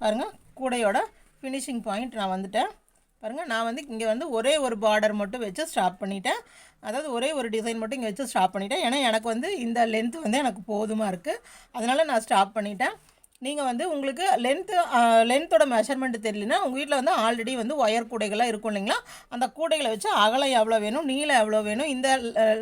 பாருங்கள் கூடையோட finishing point நான் வந்துட்டேன். பாருங்கள் நான் வந்து இங்கே வந்து ஒரே ஒரு பார்டர் மட்டும் வச்சு ஸ்டாப் பண்ணிட்டேன். அதாவது ஒரே ஒரு டிசைன் மட்டும் இங்கே வச்சு ஸ்டாப் பண்ணிட்டேன். ஏன்னா எனக்கு வந்து இந்த லென்த் வந்து எனக்கு போதுமாக இருக்குது அதனால் நான் ஸ்டாப் பண்ணிட்டேன். நீங்கள் வந்து உங்களுக்கு லென்த்து லென்த்தோட மெஷர்மெண்ட் தெரியலனா உங்கள் வீட்டில் வந்து ஆல்ரெடி வந்து ஒயர் கூடைகள்லாம் இருக்கும் இல்லைங்களா? அந்த கூடைகளை வச்சு அகலம் எவ்வளோ வேணும் நீளம் எவ்வளோ வேணும் இந்த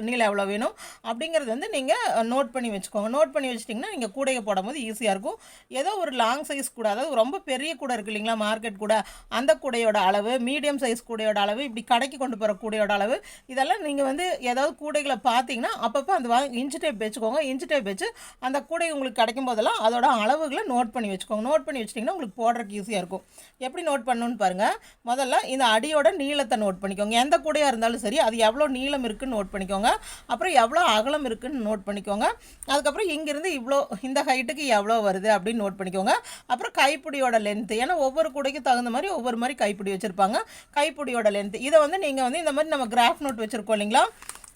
நீளம் எவ்வளோ வேணும் அப்படிங்கிறது வந்து நீங்கள் நோட் பண்ணி வச்சுக்கோங்க. நோட் பண்ணி வச்சிட்டிங்கன்னா நீங்கள் கூடையை போடும்போது ஈஸியாக இருக்கும். ஏதோ ஒரு லாங் சைஸ் கூட அதாவது ரொம்ப பெரிய கூடை இருக்குது இல்லைங்களா மார்க்கெட் கூட அந்த கூடையோட அளவு மீடியம் சைஸ் கூடையோட அளவு இப்படி கடைக்கு கொண்டு போகிற கூடையோட அளவு இதெல்லாம் நீங்கள் வந்து ஏதாவது கூடைகளை பார்த்தீங்கன்னா அப்பப்போ அந்த வா இன்ச்சு டைப் வச்சுக்கோங்க. இன்ச்சு டைப் வச்சு அந்த கூடை உங்களுக்கு கிடைக்கும் போதெல்லாம் அதோட அளவுகளை நோட் பண்ணி வச்சுக்கோங்க. நோட் பண்ணி வச்சிட்டிங்கன்னா உங்களுக்கு போடுறதுக்கு ஈஸியாக இருக்கும். எப்படி நோட் பண்ணணும்னு பாருங்கள் முதல்ல இந்த அடியோட நீளத்தை நோட் பண்ணிக்கோங்க. எந்த கூடையாக இருந்தாலும் சரி அது எவ்வளோ நீளம் இருக்குன்னு நோட் பண்ணிக்கோங்க. அப்புறம் எவ்வளோ அகலம் இருக்குன்னு நோட் பண்ணிக்கோங்க. அதுக்கப்புறம் இங்கேருந்து இவ்வளோ இந்த ஹைட்டுக்கு எவ்வளோ வருது அப்படின்னு நோட் பண்ணிக்கோங்க. அப்புறம் கைப்பிடியோட லென்த்து ஏன்னா ஒவ்வொரு கூடைக்கும் தகுந்த மாதிரி ஒவ்வொரு மாதிரி கைப்பிடி வச்சுருப்பாங்க. கைப்பிடியோட லென்த்து இதை வந்து நீங்கள் வந்து இந்த மாதிரி நம்ம கிராஃப் நோட் வச்சுருக்கோம் இல்லைங்களா?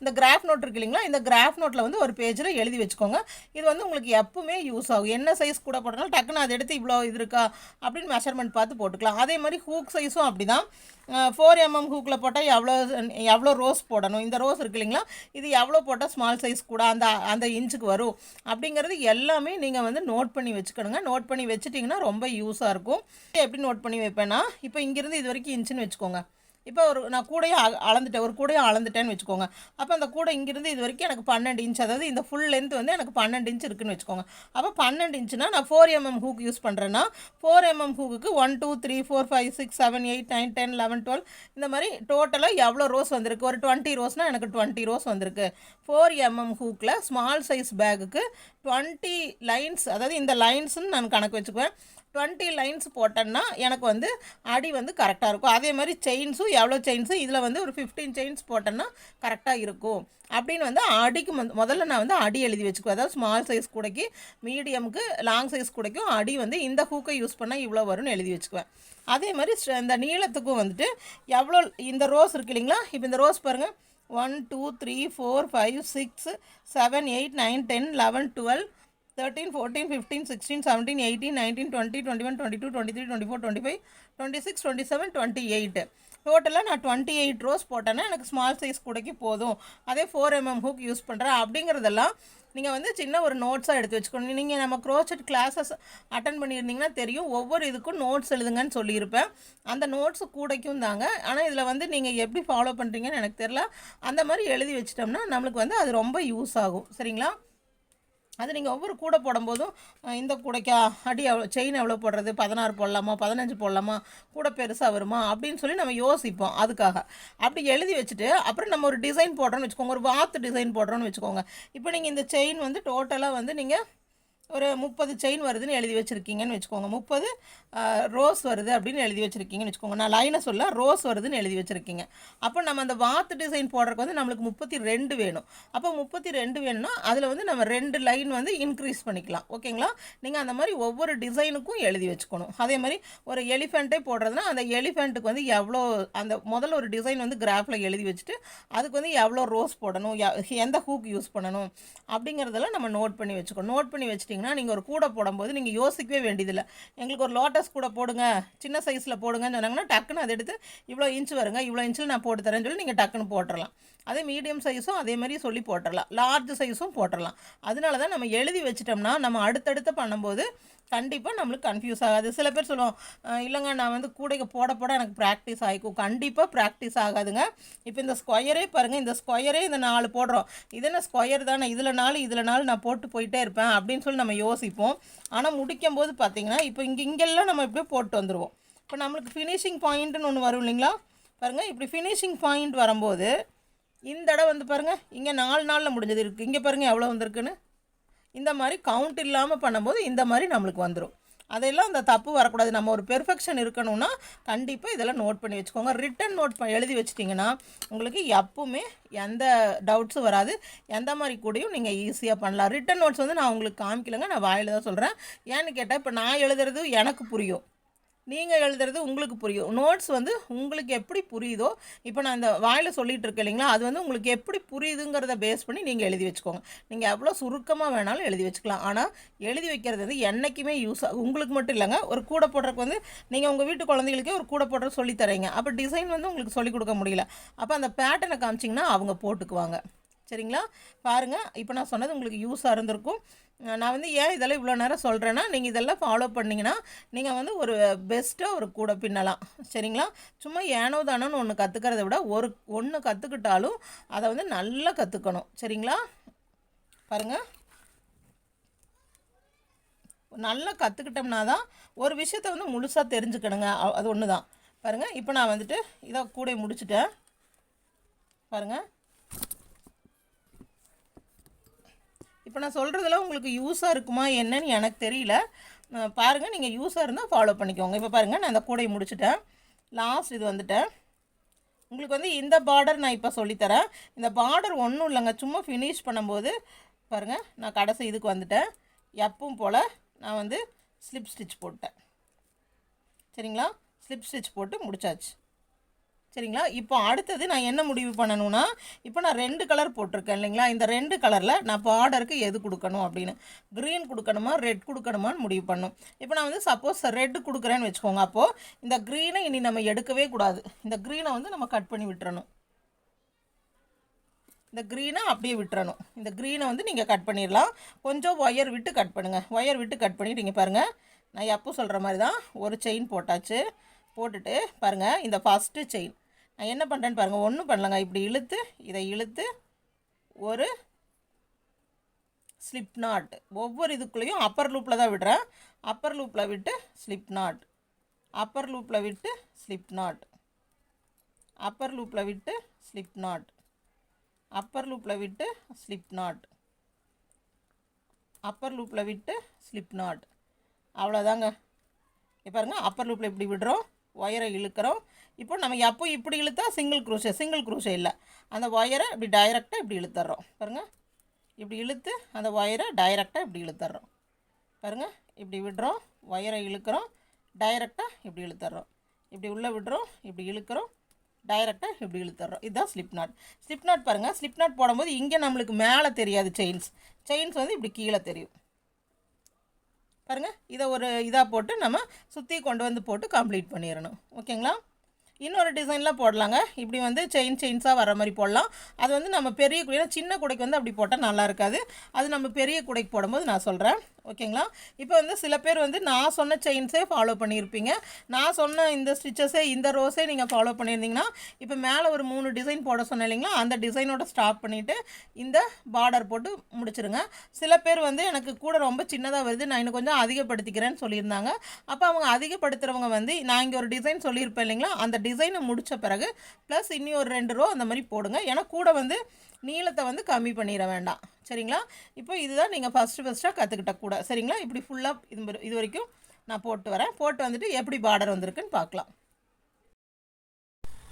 இந்த கிராஃப் நோட் இருக்கு இல்லைங்களா? இந்த கிராஃப் நோட்டில் வந்து ஒரு பேஜில் எழுதி வச்சுக்கோங்க. இது வந்து உங்களுக்கு எப்பவுமே யூஸ் ஆகும். என்ன சைஸ் கூட போட்டாலும் டக்குன்னு அதை எடுத்து இவ்வளோ இது இருக்கா? அப்படின்னு மெஷர்மெண்ட் பார்த்து போட்டுக்கலாம். அதே மாதிரி ஹூக் சைஸும் அப்படி தான் ஃபோர் எம்எம் ஹூக்கில் போட்டால் எவ்வளோ எவ்வளோ ரோஸ் போடணும்? இந்த ரோஸ் இருக்கு இல்லைங்களா? இது எவ்வளோ போட்டால் ஸ்மால் சைஸ் கூட அந்த அந்த இன்ச்சுக்கு வரும்? அப்படிங்கிறது எல்லாமே நீங்கள் வந்து நோட் பண்ணி வச்சுக்கணுங்க. நோட் பண்ணி வச்சுட்டிங்கன்னா ரொம்ப யூஸாக இருக்கும். எப்படி நோட் பண்ணி வைப்பேன்னா இப்போ இங்கேருந்து இது வரைக்கும் இன்ச்சுன்னு வச்சுக்கோங்க. இப்போ ஒரு நான் கூடையும் அ- அளந்துட்டேன் ஒரு கூடையும் அளந்துட்டேன்னு வச்சுக்கோங்க. அப்போ அந்த கூடை இங்கேருந்து இது வரைக்கும் எனக்கு பன்னெண்டு இன்ச் அதாவது இந்த ஃபுல் லென்த் வந்து எனக்கு பன்னெண்டு இன்ச் இருக்குன்னு வச்சுக்கோங்க. அப்போ பன்னெண்டு இன்ச்சுனா நான் ஃபோர் எம்எம் ஹூக் யூஸ் பண்ணுறேன்னா four mm ஹூக்குக்கு one two three four five six seven eight nine ten eleven twelve இந்த மாதிரி டோட்டலாக எவ்வளோ ரோஸ் வந்திருக்கு? ஒரு டுவெண்ட்டி ரோஸ்னால் எனக்கு டுவெண்ட்டி ரோஸ் வந்திருக்கு. ஃபோர் எம்எம் ஹூக்கில் ஸ்மால் சைஸ் பேக்குக்கு டுவெண்ட்டி லைன்ஸ் அதாவது இந்த லைன்ஸ்ன்னு நான் கணக்கு வச்சுக்குவேன். டுவெண்ட்டி லைன்ஸ் போட்டேன்னா எனக்கு வந்து அடி வந்து கரெக்டாக இருக்கும். அதே மாதிரி செயின்ஸும் எவ்வளோ செயின்ஸு இதில் வந்து ஒரு ஃபிஃப்டீன் செயின்ஸ் போட்டேன்னா கரெக்டாக இருக்கும். அப்படின்னு வந்து அடிக்கு முதல்ல நான் வந்து அடி எழுதி வச்சுக்குவேன். அதாவது ஸ்மால் சைஸ் கூடைக்கு மீடியமுக்கு லாங் சைஸ் கூடைக்கும் அடி வந்து இந்த ஹூக்கை யூஸ் பண்ணால் இவ்வளோ வரும்னு எழுதி வச்சுக்குவேன். அதே மாதிரி இந்த நீளத்துக்கும் வந்துட்டு எவ்வளோ இந்த ரோஸ் இருக்கு இல்லைங்களா? இப்போ இந்த ரோஸ் பாருங்கள் one two three four five six seven eight nine ten eleven twelve thirteen fourteen fifteen sixteen seventeen eighteen nineteen twenty twenty one twenty two twenty three twenty four twenty five twenty six twenty seven twenty eight டோட்டலாக நான் twenty eight rose போட்டேன்னா எனக்கு small size கூடைக்கு போதும். அதே four mm hook use பண்ணுறேன் அப்படிங்கிறதெல்லாம் நீங்கள் வந்து சின்ன ஒரு நோட்ஸாக எடுத்து வச்சுக்கணும். நீங்கள் நம்ம க்ரோச்சட் கிளாஸஸ் அட்டன் பண்ணியிருந்தீங்கன்னா தெரியும். ஒவ்வொரு இதுக்கும் நோட்ஸ் எழுதுங்கன்னு சொல்லியிருப்பேன். அந்த நோட்ஸு கூடைக்கும் தாங்க. ஆனால் இதில் வந்து நீங்கள் எப்படி ஃபாலோ பண்ணுறீங்கன்னு எனக்கு தெரில அந்த மாதிரி எழுதி வச்சிட்டோம்னா நம்மளுக்கு வந்து அது ரொம்ப யூஸ் ஆகும். சரிங்களா? அது நீங்கள் ஒவ்வொரு கூடை போடும்போதும் இந்த கூடைக்கா அடி எவ்வளோ செயின் எவ்வளோ போடுறது? பதினாறு போடலாமா? பதினஞ்சு போடலாமா? கூடை பெருசாக வருமா? அப்படின்னு சொல்லி நம்ம யோசிப்போம் அதுக்காக. அப்படி எழுதி வச்சுட்டு அப்புறம் நம்ம ஒரு டிசைன் போடுறோன்னு வச்சுக்கோங்க. ஒரு வாத்து டிசைன் போடுறோன்னு வச்சுக்கோங்க. இப்போ நீங்கள் இந்த செயின் வந்து டோட்டலாக வந்து நீங்கள் ஒரு முப்பது செயின் வருதுன்னு எழுதி வச்சுருக்கீங்கன்னு வச்சுக்கோங்க. முப்பது ரோஸ் வருது அப்படின்னு எழுதி வச்சுருக்கீங்கன்னு வச்சுக்கோங்க. நான் லைனை சொல்ல ரோஸ் வருதுன்னு எழுதி வச்சுருக்கீங்க. அப்போ நம்ம அந்த வாத்து டிசைன் போடுறதுக்கு வந்து நம்மளுக்கு முப்பத்தி ரெண்டு வேணும். அப்போ முப்பத்தி ரெண்டு வேணும்னா அதில் வந்து நம்ம ரெண்டு லைன் வந்து இன்க்ரீஸ் பண்ணிக்கலாம். ஓகேங்களா? நீங்கள் அந்த மாதிரி ஒவ்வொரு டிசைனுக்கும் எழுதி வச்சுக்கணும். அதே மாதிரி ஒரு எலிஃபெண்ட்டே போடுறதுனா அந்த எலிஃபெண்ட்டுக்கு வந்து எவ்வளோ அந்த முதல்ல ஒரு டிசைன் வந்து கிராஃபில் எழுதி வச்சுட்டு அதுக்கு வந்து எவ்வளோ ரோஸ் போடணும் எந்த ஹூக் யூஸ் பண்ணணும் அப்படிங்கிறதெல்லாம் நம்ம நோட் பண்ணி வச்சுக்கணும். நோட் பண்ணி பார்த்தீங்கன்னா நீங்கள் ஒரு கூடை போடும்போது நீங்கள் யோசிக்கவே வேண்டியதில்லை. எங்களுக்கு ஒரு லோட்டஸ் கூட போடுங்க சின்ன சைஸில் போடுங்கன்னு சொன்னாங்கன்னா டக்குன்னு அதை எடுத்து இவ்வளோ இன்ச்சு வருங்க இவ்வளோ இன்ச்சில் நான் போட்டு தரேன்னு சொல்லி நீங்கள் டக்குன்னு போட்டுடலாம் அதே மீடியம் சைஸும் அதே மாதிரி சொல்லி போட்டுடலாம் லார்ஜ் சைஸும் போட்டுடலாம் அதனால தான் நம்ம எழுதி வச்சிட்டோம்னா நம்ம அடுத்தடுத்து பண்ணும்போது கண்டிப்பாக நம்மளுக்கு கன்ஃபியூஸ் ஆகாது. சில பேர் சொல்லுவோம் இல்லைங்க நான் வந்து கூடைக்கு போட போட எனக்கு ப்ராக்டிஸ் ஆகிக்கும் கண்டிப்பாக ப்ராக்டிஸ் ஆகாதுங்க. இப்போ இந்த ஸ்கொயரே பாருங்கள் இந்த ஸ்கொயரே இந்த நாலு போடுறோம். இது என்ன ஸ்கொயர் தானே? இதில் நாலு இதில் நாலு நான் போட்டு போயிட்டே இருப்பேன் அப்படின்னு சொல்லி நம்ம யோசிப்போம். ஆனால் முடிக்கும் போது பார்த்திங்கன்னா இப்போ இங்கே இங்கெல்லாம் நம்ம இப்படியே போட்டு வந்துடுவோம் இப்போ நம்மளுக்கு ஃபினிஷிங் பாயிண்ட்டுன்னு ஒன்று வரும் இல்லைங்களா? பாருங்கள் இப்படி ஃபினிஷிங் பாயிண்ட் வரும்போது இந்த இடம் வந்து பாருங்கள் இங்கே நாலு நாளில் முடிஞ்சது இருக்குது இங்கே பாருங்கள் எவ்வளோ வந்திருக்குன்னு? இந்த மாதிரி கவுண்ட் இல்லாமல் பண்ணும்போது இந்த மாதிரி நம்மளுக்கு வந்துடும் அதையெல்லாம் அந்த தப்பு வரக்கூடாது. நம்ம ஒரு பெர்ஃபெக்ஷன் இருக்கணும்னா கண்டிப்பாக இதெல்லாம் நோட் பண்ணி வச்சுக்கோங்க. ரிட்டன் நோட் ப எழுதி வச்சிட்டிங்கன்னா உங்களுக்கு எப்பவுமே எந்த டவுட்ஸும் வராது. எந்த மாதிரி கூடயும் நீங்கள் ஈஸியாக பண்ணலாம். ரிட்டன் நோட்ஸ் வந்து நான் உங்களுக்கு காமிக்கலங்க. நான் வாயில் தான் சொல்கிறேன் ஏன்னு கேட்டால் இப்போ நான் எழுதுறது எனக்கு புரியும். நீங்கள் எழுதுறது உங்களுக்கு புரியும். நோட்ஸ் வந்து உங்களுக்கு எப்படி புரியுதோ இப்போ நான் இந்த வாயில் சொல்லிகிட்டு இருக்கேன் இல்லைங்களா அது வந்து உங்களுக்கு எப்படி புரியுதுங்கிறத பேஸ் பண்ணி நீங்கள் எழுதி வச்சுக்கோங்க. நீங்கள் எவ்வளோ சுருக்கமாக வேணாலும் எழுதி வச்சுக்கலாம். ஆனால் எழுதி வைக்கிறது வந்து என்றைக்குமே யூஸ் ஆகும் உங்களுக்கு மட்டும் இல்லைங்க. ஒரு கூட போடுறதுக்கு வந்து நீங்கள் உங்கள் வீட்டு குழந்தைகளுக்கே ஒரு கூட போடுற சொல்லி தரீங்க. அப்போ டிசைன் வந்து உங்களுக்கு சொல்லிக் கொடுக்க முடியல. அப்போ அந்த பேட்டர்னை காமிச்சிங்கன்னா அவங்க போட்டுக்குவாங்க. சரிங்களா? பாருங்கள் இப்போ நான் சொன்னது உங்களுக்கு யூஸாக இருந்திருக்கும். நான் வந்து ஏன் இதெல்லாம் இவ்வளோ நேரம் சொல்கிறேன்னா நீங்கள் இதெல்லாம் ஃபாலோ பண்ணிங்கன்னா நீங்கள் வந்து ஒரு பெஸ்ட்டாக ஒரு கூட பின்னலாம். சரிங்களா? சும்மா ஏனோ தானோன்னு ஒன்று கற்றுக்கிறத விட ஒரு ஒன்று கற்றுக்கிட்டாலும் அதை வந்து நல்லா கற்றுக்கணும் சரிங்களா? பாருங்கள் நல்லா கற்றுக்கிட்டோம்னா தான் ஒரு விஷயத்த வந்து முழுசாக தெரிஞ்சுக்கணுங்க. அது ஒன்று தான் பாருங்கள் இப்போ நான் வந்துட்டு இதை கூட முடிச்சுட்டேன். பாருங்கள் இப்போ நான் சொல்கிறதெல்லாம் உங்களுக்கு யூஸாக இருக்குமா என்னன்னு எனக்கு தெரியல. பாருங்கள் நீங்கள் யூஸாக இருந்தால் ஃபாலோ பண்ணிக்கோங்க. இப்போ பாருங்கள் நான் அந்த கூடையை முடிச்சுட்டேன். லாஸ்ட் இது வந்துட்டேன் உங்களுக்கு வந்து இந்த பார்டர் நான் இப்போ சொல்லித்தரேன். இந்த பார்டர் ஒன்றும் இல்லைங்க. சும்மா ஃபினிஷ் பண்ணும்போது பாருங்கள் நான் கடைசி இதுக்கு வந்துட்டேன். எப்பவும் போல் நான் வந்து ஸ்லிப் ஸ்டிச் போட்டேன் சரிங்களா? ஸ்லிப் ஸ்டிச் போட்டு முடிச்சாச்சு. சரிங்களா? இப்போ அடுத்தது நான் என்ன முடிவு பண்ணணும்னா இப்போ நான் ரெண்டு கலர் போட்டிருக்கேன் இல்லைங்களா? இந்த ரெண்டு கலரில் நான் பார்டருக்கு எது கொடுக்கணும் அப்படின்னு? க்ரீன் கொடுக்கணுமா ரெட் கொடுக்கணுமான்னு முடிவு பண்ணும். இப்போ நான் வந்து சப்போஸ் ரெட் கொடுக்குறேன்னு வச்சுக்கோங்க. அப்போது இந்த க்ரீனை இனி நம்ம எடுக்கவே கூடாது. இந்த க்ரீனை வந்து நம்ம கட் பண்ணி விட்டுறணும். இந்த க்ரீனை அப்படியே விட்டுறணும். இந்த க்ரீனை வந்து நீங்கள் கட் பண்ணிடலாம். கொஞ்சம் ஒயர் விட்டு கட் பண்ணுங்கள் ஒயர் விட்டு கட் பண்ணிட்டீங்க பாருங்கள் நான் எப்போ சொல்கிற மாதிரி தான் ஒரு செயின் போட்டாச்சு. போட்டுட்டு பாருங்கள் இந்த ஃபஸ்ட்டு செயின் நான் என்ன பண்ணுறேன்னு பாருங்கள் ஒன்றும் பண்ணலங்க. இப்படி இழுத்து இதை இழுத்து ஒரு ஸ்லிப் நாட் ஒவ்வொரு இதுக்குள்ளேயும் அப்பர் லூப்பில் தான் விடுறேன். அப்பர் லூப்பில் விட்டு ஸ்லிப் நாட் அப்பர் லூப்பில் விட்டு ஸ்லிப் நாட் அப்பர் லூப்பில் விட்டு ஸ்லிப் நாட் அப்பர் லூப்பில் விட்டு ஸ்லிப் நாட் அப்பர் லூப்பில் விட்டு ஸ்லிப் நாட் அவ்வளோதாங்க பாருங்கள் பாருங்க அப்பர் லூப்பில் இப்படி விடுறோம். ஒயரை இழுக்கிறோம். இப்போ நம்ம எப்போ இப்படி இழுத்தா சிங்கிள் குரூஷே சிங்கிள் குரூஷே இல்லை. அந்த ஒயரை இப்படி டைரெக்டாக இப்படி இழுத்துறோம். பாருங்க. இப்படி இழுத்து அந்த ஒயரை டைரெக்டாக இப்படி இழுத்துறோம். பாருங்க. இப்படி விடுறோம். ஒயரை இழுக்கிறோம். டைரெக்டாக இப்படி இழுத்துறோம். இப்படி உள்ளே விடுறோம். இப்படி இழுக்கிறோம். டைரெக்டாக இப்படி இழுத்துறோம். இதுதான் ஸ்லிப் நாட் ஸ்லிப் நாட் பாருங்கள் ஸ்லிப் நாட் போடும்போது இங்கே நம்மளுக்கு மேலே தெரியாது செயின்ஸ் செயின்ஸ் வந்து இப்படி கீழே தெரியும். பாருங்கள் இதை ஒரு இதாக போட்டு நம்ம சுற்றி கொண்டு வந்து போட்டு கம்ப்ளீட் பண்ணிடணும். ஓகேங்களா? இன்னொரு டிசைன்லாம் போடலாங்க. இப்படி வந்து செயின் செயின்ஸாக வர மாதிரி போடலாம். அது வந்து நம்ம பெரிய குடை சின்ன குடைக்கு வந்து அப்படி போட்டால் நல்லா இருக்காது. அது நம்ம பெரிய குடைக்கு போடும்போது நான் சொல்கிறேன் ஓகேங்களா? இப்போ வந்து சில பேர் வந்து நான் சொன்ன செயின்ஸே ஃபாலோ பண்ணியிருப்பீங்க. நான் சொன்ன இந்த ஸ்டிச்சஸே இந்த ரோஸே நீங்கள் ஃபாலோ பண்ணியிருந்தீங்கன்னா இப்போ மேலே ஒரு மூணு டிசைன் போட சொன்னேன் இல்லைங்களா? அந்த டிசைனோட ஸ்டாப் பண்ணிவிட்டு இந்த பார்டர் போட்டு முடிச்சிருங்க. சில பேர் வந்து எனக்கு கூட ரொம்ப சின்னதாக வருது. நான் இன்னும் கொஞ்சம் அதிகப்படுத்திக்கிறேன்னு சொல்லியிருந்தாங்க. அப்போ அவங்க அதிகப்படுத்துகிறவங்க வந்து நான் இங்கே ஒரு டிசைன் சொல்லியிருப்பேன் இல்லைங்களா? அந்த டிசைனை முடித்த பிறகு ப்ளஸ் இன்னி ஒரு ரெண்டு ரூபா அந்த மாதிரி போடுங்க. ஏன்னா கூட வந்து நீளத்தை வந்து கம்மி பண்ணிட வேண்டாம். சரிங்களா? இப்போ இதுதான் நீங்கள் ஃபஸ்ட்டு ஃபஸ்ட்டாக கற்றுக்கிட்ட கூட. சரிங்களா? இப்படி ஃபுல்லாக இது இது வரைக்கும் நான் போட்டு வரேன். போட்டு வந்துட்டு எப்படி பார்டர் வந்திருக்குன்னு பார்க்கலாம்.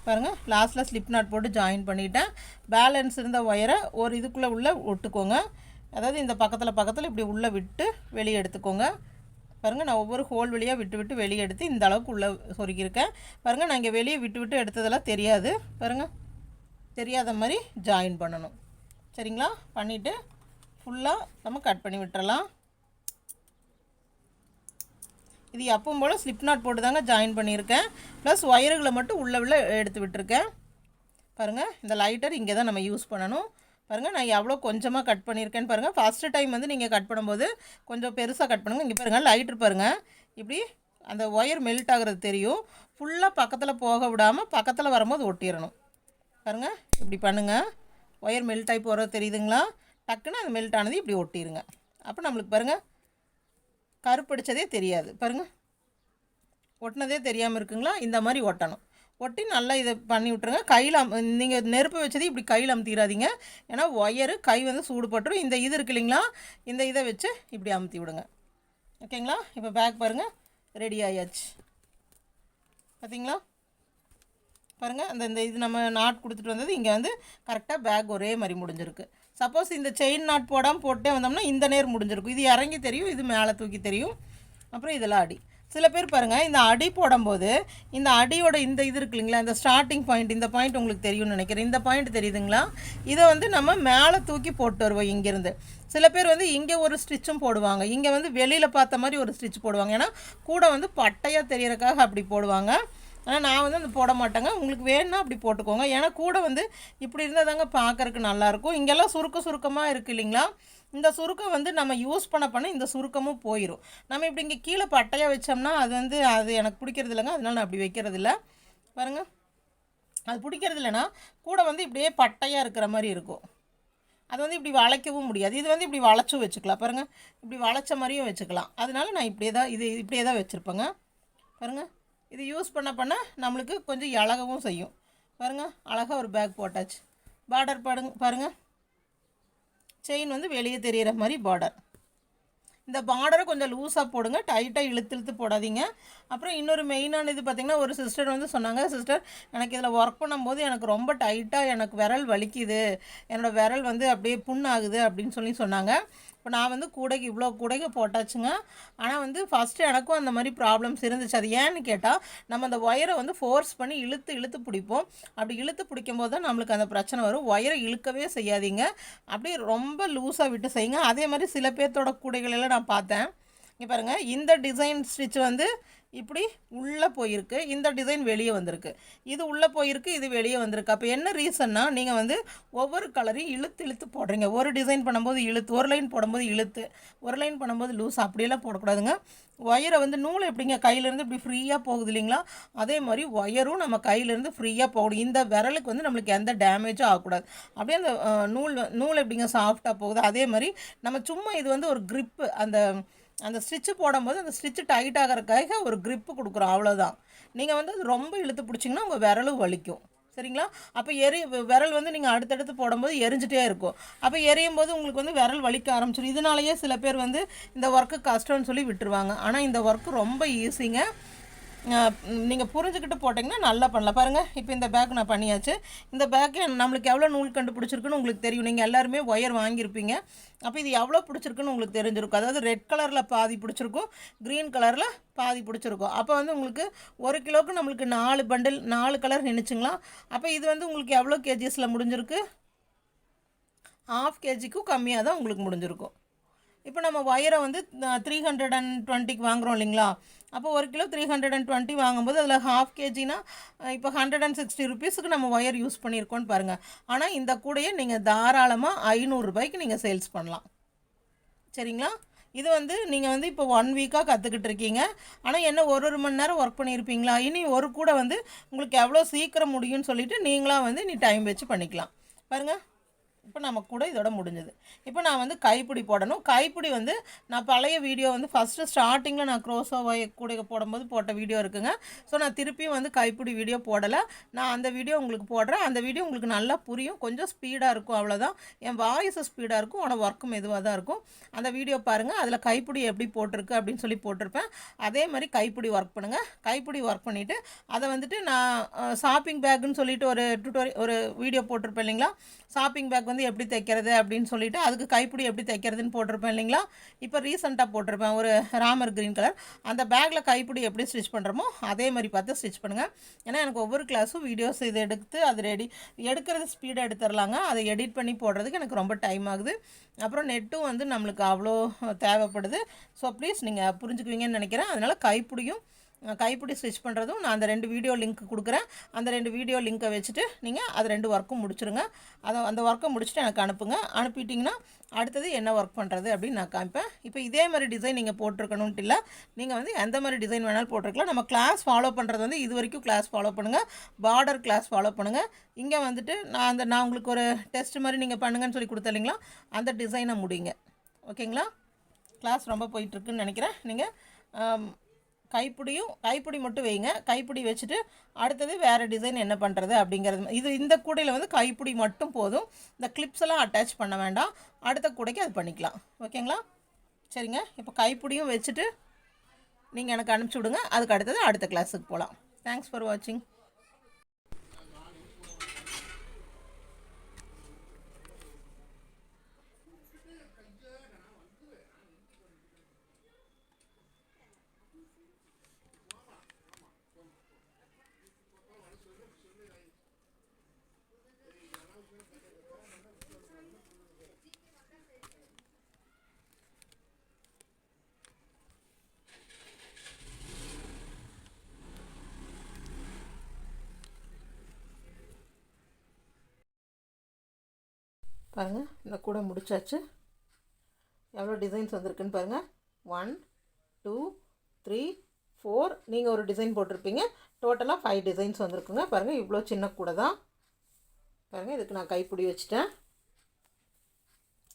பாருங்கள் லாஸ்ட்டில் ஸ்லிப் நாட் போட்டு ஜாயின் பண்ணிட்டேன். பேலன்ஸ் இருந்த ஒயரை ஒரு இதுக்குள்ளே உள்ளே ஒட்டுக்கோங்க. அதாவது இந்த பக்கத்தில் பக்கத்தில் இப்படி உள்ளே விட்டு வெளியே எடுத்துக்கோங்க. பாருங்கள் நான் ஒவ்வொரு ஹோல் வழியாக விட்டு விட்டு வெளியே எடுத்து இந்த அளவுக்கு உள்ளே சொருக்கியிருக்கேன் பாருங்கள் நான் இங்கே வெளியே விட்டு விட்டு எடுத்ததெல்லாம் தெரியாது. பாருங்கள் தெரியாத மாதிரி ஜாயின் பண்ணணும். சரிங்களா? பண்ணிவிட்டு ஃபுல்லாக நம்ம கட் பண்ணி விட்டுறலாம். இது எப்பவும் போல் ஸ்லிப் நாட் போட்டு தாங்க ஜாயின் பண்ணியிருக்கேன். ப்ளஸ் ஒயர்களை மட்டும் உள்ளே உள்ள எடுத்து விட்டுருக்கேன். பாருங்கள் இந்த லைட்டர் இங்கே தான் நம்ம யூஸ் பண்ணணும். பாருங்கள் நான் எவ்வளோ கொஞ்சமாக கட் பண்ணியிருக்கேன்னு பாருங்கள் ஃபஸ்ட்டு டைம் வந்து நீங்கள் கட் பண்ணும்போது கொஞ்சம் பெருசாக கட் பண்ணுங்கள் இங்கே பாருங்கள் லைட்ரு பாருங்கள் இப்படி அந்த ஒயர் மெல்ட் ஆகிறது தெரியும். ஃபுல்லாக பக்கத்தில் போக விடாமல் பக்கத்தில் வரும்போது ஒட்டிடணும் பாருங்கள் இப்படி பண்ணுங்கள் ஒயர் மெல்ட் ஆகி போகிறது தெரியுதுங்களா? டக்குன்னு அது மெல்ட் ஆனது இப்படி ஒட்டிடுங்க அப்போ நம்மளுக்கு பாருங்கள் கருப்படிச்சதே தெரியாது. பாருங்கள் ஒட்டினதே தெரியாமல் இருக்குங்களா? இந்த மாதிரி ஒட்டணும். ஒட்டி நல்லா இதை பண்ணி விட்ருங்க கையில் அம் நீங்கள் நெருப்பு வச்சது இப்படி கையில் அமுத்திடாதீங்க. ஏன்னா ஒயரு கை வந்து சூடுபட்டுரும். இந்த இது இருக்கு இல்லைங்களா? இந்த இதை வச்சு இப்படி அமுத்தி விடுங்க. ஓகேங்களா? இப்போ பேக் பாருங்கள் ரெடி ஆயாச்சு. பார்த்தீங்களா? பாருங்கள் அந்த இந்த இது நம்ம நாட் கொடுத்துட்டு வந்தது இங்கே வந்து கரெக்டாக பேக் ஒரே மாதிரி முடிஞ்சிருக்கு. சப்போஸ் இந்த செயின் நாட் போடாமல் போட்டே வந்தோம்னா இந்த நேர் முடிஞ்சிருக்கும். இது இறங்கி தெரியும் இது மேலே தூக்கி தெரியும். அப்புறம் இதெல்லாம் அடி. சில பேர் பாருங்கள் இந்த அடி போடும்போது இந்த அடியோட இந்த இது இருக்கு இல்லைங்களா இந்த ஸ்டார்டிங் பாயிண்ட் இந்த பாயிண்ட் உங்களுக்கு தெரியும்னு நினைக்கிறேன். இந்த பாயிண்ட் தெரியுதுங்களா? இதை வந்து நம்ம மேலே தூக்கி போட்டு வருவோம் இங்கேருந்து. சில பேர் வந்து இங்கே ஒரு ஸ்டிச்சும் போடுவாங்க. இங்கே வந்து வெளியில் பார்த்த மாதிரி ஒரு ஸ்டிச் போடுவாங்க. ஏன்னா கூட வந்து பட்டையாக தெரியறக்காக அப்படி போடுவாங்க. ஆனால் நான் வந்து அந்த போட மாட்டேங்க. உங்களுக்கு வேணும்னா அப்படி போட்டுக்கோங்க. ஏன்னா கூட வந்து இப்படி இருந்தால் தாங்க பார்க்குறக்கு நல்லாயிருக்கும் இங்கெல்லாம் சுருக்க சுருக்கமாக இருக்குது இல்லைங்களா? இந்த சுருக்கம் வந்து நம்ம யூஸ் பண்ண பண்ண இந்த சுருக்கமும் போயிடும் நம்ம இப்படி இங்கே கீழே பட்டையாக வச்சோம்னா அது வந்து அது எனக்கு பிடிக்கிறது இல்லைங்க. அதனால் நான் அப்படி வைக்கிறது இல்லை. பாருங்கள் அது பிடிக்கிறது இல்லைன்னா கூட வந்து இப்படியே பட்டையாக இருக்கிற மாதிரி இருக்கும். அது வந்து இப்படி வளைக்கவும் முடியாது. இது வந்து இப்படி வளைச்சும் வச்சுக்கலாம். பாருங்கள் இப்படி வளைச்ச மாதிரியும் வச்சுக்கலாம். அதனால நான் இப்படியே தான் இது இப்படியே தான் வச்சுருப்பேங்க. பாருங்கள் இது யூஸ் பண்ண பண்ண நம்மளுக்கு கொஞ்சம் இழகவும் செய்யும். பாருங்கள் அழகாக ஒரு பேக் போட்டாச்சு. பார்டர் பாடுங்க பாருங்கள் செயின் வந்து வெளியே தெரிகிற மாதிரி பார்டர் இந்த பார்டரை கொஞ்சம் லூஸாக போடுங்க. டைட்டாக இழுத்து இழுத்து போடாதீங்க. அப்புறம் இன்னொரு மெயினான இது பார்த்திங்கன்னா ஒரு சிஸ்டர் வந்து சொன்னாங்க சிஸ்டர் எனக்கு இதில் ஒர்க் பண்ணும்போது எனக்கு ரொம்ப டைட்டாக எனக்கு விரல் வலிக்குது. என்னோடய விரல் வந்து அப்படியே புண்ணாகுது அப்படின்னு சொல்லி சொன்னாங்க. இப்போ நான் வந்து கூடைக்கு இவ்வளோ கூடைக்கு போட்டாச்சுங்க. ஆனால் வந்து ஃபஸ்ட்டு எனக்கும் அந்த மாதிரி ப்ராப்ளம்ஸ் இருந்துச்சு. அது ஏன்னு கேட்டால் நம்ம அந்த ஒயரை வந்து ஃபோர்ஸ் பண்ணி இழுத்து இழுத்து பிடிப்போம். அப்படி இழுத்து பிடிக்கும் போது தான் நம்மளுக்கு அந்த பிரச்சனை வரும். ஒயரை இழுக்கவே செய்யாதீங்க. அப்படியே ரொம்ப லூஸாக விட்டு செய்யுங்க. அதே மாதிரி சில பேர்த்தோட கூடைகளெல்லாம் நான் பார்த்தேன். இங்கே பாருங்கள் இந்த டிசைன் ஸ்டிச் வந்து இப்படி உள்ளே போயிருக்கு. இந்த டிசைன் வெளியே வந்திருக்கு. இது உள்ளே போயிருக்கு இது வெளியே வந்திருக்கு. அப்போ என்ன ரீசன்னா நீங்கள் வந்து ஒவ்வொரு கலரையும் இழுத்து இழுத்து போடுறீங்க. ஒரு டிசைன் பண்ணும்போது இழுத்து ஒரு லைன் போடும்போது இழுத்து ஒரு லைன் பண்ணும்போது லூஸ் அப்படியெல்லாம் போடக்கூடாதுங்க. ஒயரை வந்து நூல் எப்படிங்க? கையிலேருந்து இப்படி ஃப்ரீயாக போகுது இல்லைங்களா? அதே மாதிரி ஒயரும் நம்ம கையிலேருந்து ஃப்ரீயாக போகணும். இந்த விரலுக்கு வந்து நம்மளுக்கு எந்த டேமேஜும் ஆகக்கூடாது. அப்படியே அந்த நூல் நூல் எப்படிங்க? சாஃப்டாக போகுது. அதே மாதிரி நம்ம சும்மா இது வந்து ஒரு க்ரிப்பு அந்த அந்த ஸ்டிச்சு போடும்போது அந்த ஸ்டிச்சு டைட் ஆகிறதுக்காக ஒரு க்ரிப்பு கொடுக்குறோம் அவ்வளோதான் நீங்கள் வந்து அது ரொம்ப இழுத்து பிடிச்சிங்கன்னா உங்கள் விரலும் வலிக்கும். சரிங்களா? அப்போ எரி விரல் வந்து நீங்கள் அடுத்தடுத்து போடும்போது எரிஞ்சிட்டே இருக்கும். அப்போ எரியும் போது உங்களுக்கு வந்து விரல் வலிக்க ஆரம்பிச்சிடும் இதனாலேயே சில பேர் வந்து இந்த ஒர்க்கு கஷ்டம்னு சொல்லி விட்டுருவாங்க. ஆனால் இந்த ஒர்க்கு ரொம்ப ஈஸிங்க நீங்கள் புரிஞ்சுக்கிட்டு போட்டிங்கன்னா நல்லா பண்ணலாம். பாருங்கள் இப்போ இந்த பேக் நான் பண்ணியாச்சு. இந்த பேக்கு நம்மளுக்கு எவ்வளோ நூல் கண்டுபிடிச்சிருக்குன்னு உங்களுக்கு தெரியும். நீங்கள் எல்லாருமே ஒயர் வாங்கியிருப்பீங்க. அப்போ இது எவ்வளோ பிடிச்சிருக்குன்னு உங்களுக்கு தெரிஞ்சிருக்கும். அதாவது ரெட் கலரில் பாதி பிடிச்சிருக்கும் க்ரீன் கலரில் பாதி பிடிச்சிருக்கும். அப்போ வந்து உங்களுக்கு ஒரு கிலோவுக்கு நம்மளுக்கு நாலு பண்டில் நாலு கலர் நினைச்சுங்களா? அப்போ இது வந்து உங்களுக்கு எவ்வளோ கேஜிஸில் முடிஞ்சிருக்கு? ஆஃப் கேஜிக்கும் கம்மியாக தான் உங்களுக்கு முடிஞ்சிருக்கும். இப்போ நம்ம ஒயரை வந்து த்ரீ ஹண்ட்ரட் அண்ட் டுவெண்ட்டிக்கு வாங்குறோம் இல்லைங்களா? அப்போ ஒரு kilo three hundred and twenty வாங்கும்போது அதில் ஹாஃப் கேஜினா இப்போ ஹண்ட்ரட் அண்ட் சிக்ஸ்டி ருபீஸுக்கு நம்ம ஒயர் யூஸ் பண்ணியிருக்கோன்னு பாருங்கள் ஆனால் இந்த கூடையை நீங்கள் தாராளமாக ஐநூறுரூபாய்க்கு நீங்கள் சேல்ஸ் பண்ணலாம். சரிங்களா? இது வந்து நீங்கள் வந்து இப்போ ஒன் வீக்காக கற்றுக்கிட்டு இருக்கீங்க. ஆனால் என்ன ஒரு ஒரு மணி நேரம் ஒர்க் பண்ணியிருப்பீங்களா? இனி ஒரு கூட வந்து உங்களுக்கு எவ்வளோ சீக்கிரம் முடியும்னு சொல்லிவிட்டு நீங்களாக வந்து நீ டைம் வச்சு பண்ணிக்கலாம். பாருங்கள் இப்போ நம்ம கூட இதோட முடிஞ்சது. இப்போ நான் வந்து கைப்பிடி போடணும். கைப்பிடி வந்து நான் பழைய வீடியோ வந்து ஃபஸ்ட்டு ஸ்டார்டிங்கில் நான் க்ரோஸோ கூட போடும்போது போட்ட வீடியோ இருக்குங்க. ஸோ நான் திருப்பியும் வந்து கைப்பிடி வீடியோ போடலை. நான் அந்த வீடியோ உங்களுக்கு போடுறேன். அந்த வீடியோ உங்களுக்கு நல்லா புரியும். கொஞ்சம் ஸ்பீடாக இருக்கும் அவ்வளோதான் என் வாய்ஸ் ஸ்பீடாக இருக்கும். ஆனால் ஒர்க்கும் மெதுவாக தான் இருக்கும். அந்த வீடியோ பாருங்கள் அதில் கைப்பிடி எப்படி போட்டிருக்கு அப்படின்னு சொல்லி போட்டிருப்பேன். அதே மாதிரி கைப்பிடி ஒர்க் பண்ணுங்கள் கைப்பிடி ஒர்க் பண்ணிவிட்டு அதை வந்துட்டு நான் ஷாப்பிங் பேக்குன்னு சொல்லிட்டு ஒரு டுட்டோரி ஒரு வீடியோ போட்டிருப்பேன் இல்லைங்களா? ஷாப்பிங் பேக் வந்து வந்து எப்படி தைக்கிறது அப்படின்னு சொல்லிட்டு அதுக்கு கைப்பிடி எப்படி தைக்கிறதுன்னு போட்டிருப்பேன் இல்லைங்களா? இப்போ ரீசெண்டாக போட்டிருப்பேன் ஒரு ராமர் க்ரீன் கலர் அந்த பேக்கில் கைப்பிடி எப்படி ஸ்டிச் பண்ணுறோமோ அதே மாதிரி பார்த்து ஸ்டிச் பண்ணுங்கள் ஏன்னா எனக்கு ஒவ்வொரு கிளாஸும் வீடியோஸ் இதை எடுத்து அது ரெடி எடுக்கிறது ஸ்பீடாக எடுத்துடலாங்க அதை எடிட் பண்ணி போடுறதுக்கு எனக்கு ரொம்ப டைம் ஆகுது. அப்புறம் நெட்டும் வந்து நம்மளுக்கு அவ்வளோ தேவைப்படுது. ஸோ ப்ளீஸ் நீங்கள் புரிஞ்சுக்குவீங்கன்னு நினைக்கிறேன். அதனால் கைப்பிடியும் கைப்பிடி ஸ்டிச் பண்ணுறதும் நான் அந்த ரெண்டு வீடியோ லிங்க் கொடுக்குறேன். அந்த ரெண்டு வீடியோ லிங்க்கை வச்சுட்டு நீங்கள் அது ரெண்டு ஒர்க்கும் முடிச்சுருங்க. அதை அந்த ஒர்க்கை முடிச்சுட்டு எனக்கு அனுப்புங்க. அனுப்பிட்டிங்கன்னா அடுத்தது என்ன ஒர்க் பண்ணுறது அப்படின்னு நான் காமிப்பேன். இப்போ இதே மாதிரி டிசைன் நீங்கள் போட்டிருக்கணுன்ட்டு இல்லை. நீங்கள் வந்து எந்த மாதிரி டிசைன் வேணாலும் போட்டிருக்கலாம். நம்ம கிளாஸ் ஃபாலோ பண்ணுறது வந்து இது வரைக்கும் கிளாஸ் ஃபாலோ பண்ணுங்கள் பார்டர் கிளாஸ் ஃபாலோ பண்ணுங்கள் இங்கே வந்துட்டு நான் அந்த நான் உங்களுக்கு ஒரு டெஸ்ட் மாதிரி நீங்கள் பண்ணுங்கன்னு சொல்லி கொடுத்தேன் இல்லைங்களா? அந்த டிசைனை முடியுங்க ஓகேங்களா கிளாஸ் ரொம்ப போயிட்டுருக்குன்னு நினைக்கிறேன். நீங்கள் கைப்பிடியும் கைப்பிடி மட்டும் வைங்க. கைப்பிடி வச்சுட்டு அடுத்தது வேறு டிசைன் என்ன பண்ணுறது அப்படிங்கிறது. இது இந்த கூடையில் வந்து கைப்பிடி மட்டும் போதும். இந்த கிளிப்ஸ் எல்லாம் அட்டாச் பண்ண வேண்டாம். அடுத்த கூடைக்கு அது பண்ணிக்கலாம். ஓகேங்களா? சரிங்க. இப்போ கைப்பிடியும் வச்சுட்டு நீங்கள் எனக்கு அனுப்பிச்சி விடுங்க. அதுக்கு அடுத்தது அடுத்த கிளாஸுக்கு போகலாம். தேங்க்ஸ் ஃபார் வாட்சிங் பாருங்கள் இந்த கூட முடிச்சாச்சு. எவ்வளோ டிசைன்ஸ் வந்திருக்குன்னு பாருங்கள் ஒன் டூ த்ரீ ஃபோர் நீங்கள் ஒரு டிசைன் போட்டிருப்பீங்க. டோட்டலாக ஃபைவ் டிசைன்ஸ் வந்திருக்குங்க. பாருங்கள் இவ்வளோ சின்ன கூட தான். பாருங்கள் இதுக்கு நான் கைப்பிடி வச்சுட்டேன்.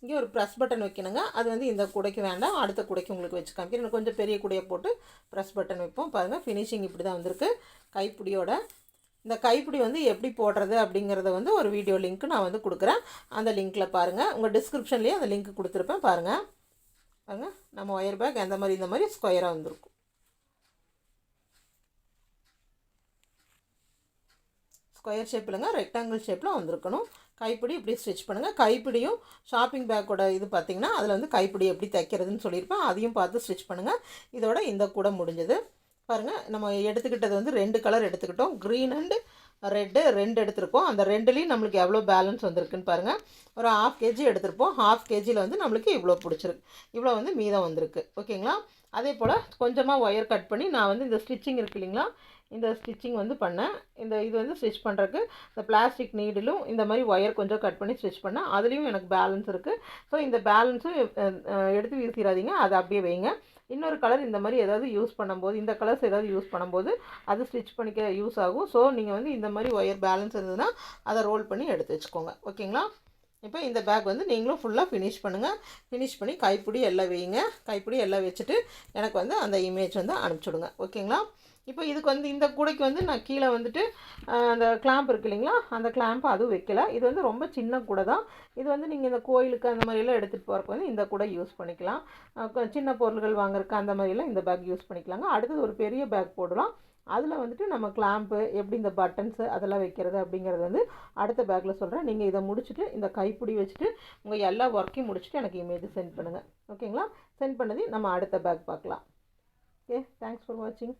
இங்கே ஒரு ப்ரெஸ் பட்டன் வைக்கணுங்க. அது வந்து இந்த கூடைக்கு வேண்டாம். அடுத்த கூடைக்கு உங்களுக்கு வச்சு காமிக்கிறேன். கொஞ்சம் பெரிய கூடையை போட்டு ப்ரெஸ் பட்டன் வைப்போம். பாருங்கள் ஃபினிஷிங் இப்படி தான் வந்திருக்கு. கைப்பிடியோட இந்த கைப்பிடி வந்து எப்படி போடுறது அப்படிங்கிறத வந்து ஒரு வீடியோ லிங்க் நான் வந்து கொடுக்குறேன். அந்த லிங்க்கில் பாருங்கள் உங்கள் டிஸ்கிரிப்ஷன்லேயே அந்த லிங்க் கொடுத்துருப்பேன். பாருங்கள் பாருங்கள் நம்ம ஒயர் பேக் அந்த மாதிரி இந்த மாதிரி ஸ்கொயராக வந்திருக்கும். ஸ்கொயர் ஷேப்பில்ங்க ரெக்டாங்கிள் ஷேப்பில் வந்திருக்கணும். கைப்பிடி இப்படி ஸ்டிச் பண்ணுங்கள் கைப்பிடியும் ஷாப்பிங் பேக்கோட இது பார்த்திங்கன்னா அதில் வந்து கைப்பிடி எப்படி தைக்கிறதுன்னு சொல்லியிருப்பேன். அதையும் பார்த்து ஸ்டிச் பண்ணுங்கள் இதோட இந்த கூட முடிஞ்சது. பாருங்கள் நம்ம எடுத்துக்கிட்டது வந்து ரெண்டு கலர் எடுத்துக்கிட்டோம். க்ரீன் அண்டு ரெட்டு ரெண்டு எடுத்திருக்கோம். அந்த ரெண்டுலேயும் நம்மளுக்கு எவ்வளோ பேலன்ஸ் வந்திருக்குன்னு பாருங்கள் ஒரு ஹாஃப் கேஜி எடுத்திருப்போம். ஹாஃப் கேஜியில் வந்து நம்மளுக்கு இவ்வளோ பிடிச்சிருக்கு. இவ்வளோ வந்து மீதம் வந்திருக்கு. ஓகேங்களா? அதே போல் கொஞ்சமாக ஒயர் கட் பண்ணி நான் வந்து இந்த ஸ்டிச்சிங் இருக்கு இல்லைங்களா? இந்த ஸ்டிச்சிங் வந்து பண்ணேன். இந்த இது வந்து ஸ்டிச் பண்ணுறதுக்கு இந்த பிளாஸ்டிக் நீடிலும் இந்த மாதிரி ஒயர் கொஞ்சம் கட் பண்ணி ஸ்டிச் பண்ணேன். அதுலேயும் எனக்கு பேலன்ஸ் இருக்குது ஸோ இந்த பேலன்ஸும் எடுத்து வீசிடாதீங்க. அதை அப்படியே வைங்க. இன்னொரு கலர் இந்த மாதிரி ஏதாவது யூஸ் பண்ணும்போது இந்த கலர்ஸ் ஏதாவது யூஸ் பண்ணும்போது அது ஸ்டிச் பண்ணிக்க யூஸ் ஆகும். ஸோ நீங்கள் வந்து இந்த மாதிரி ஒயர் பேலன்ஸ் இருந்ததுன்னா அதை ரோல் பண்ணி எடுத்து வச்சுக்கோங்க. ஓகேங்களா இப்போ இந்த பேக் வந்து நீங்களும் ஃபுல்லாக ஃபினிஷ் பண்ணுங்கள் ஃபினிஷ் பண்ணி கைப்பிடி எல்லாம் வைங்க கைப்பிடி எல்லாம் வச்சுட்டு எனக்கு வந்து அந்த இமேஜ் வந்து அனுப்பிச்சுடுங்க ஓகேங்களா இப்போ இதுக்கு வந்து இந்த கூடைக்கு வந்து நான் கீழே வந்துட்டு அந்த கிளாம்ப் இருக்கு இல்லைங்களா? அந்த கிளாம்ப் அதுவும் வைக்கல. இது வந்து ரொம்ப சின்ன கூடை தான். இது வந்து நீங்கள் இந்த கோயிலுக்கு அந்த மாதிரிலாம் எடுத்துகிட்டு போகிறக்கு வந்து இந்த கூடை யூஸ் பண்ணிக்கலாம். சின்ன பொருள்கள் வாங்குறதுக்கு அந்த மாதிரிலாம் இந்த பேக் யூஸ் பண்ணிக்கலாங்க. அடுத்தது ஒரு பெரிய பேக் போடலாம். அதில் வந்துட்டு நம்ம கிளாம்ப்பு எப்படி இந்த பட்டன்ஸு அதெல்லாம் வைக்கிறது அப்படிங்கிறது வந்து அடுத்த பேக்கில் சொல்கிறேன் நீங்கள் இதை முடிச்சுட்டு இந்த கைப்பிடி வச்சுட்டு உங்கள் எல்லா ஒர்க்கையும் முடிச்சுட்டு எனக்கு இமேஜ் சென்ட் பண்ணுங்கள் ஓகேங்களா சென்ட் பண்ணதையும் நம்ம அடுத்த பேக் பார்க்கலாம். ஓகே தேங்க்ஸ் ஃபார் வாட்சிங்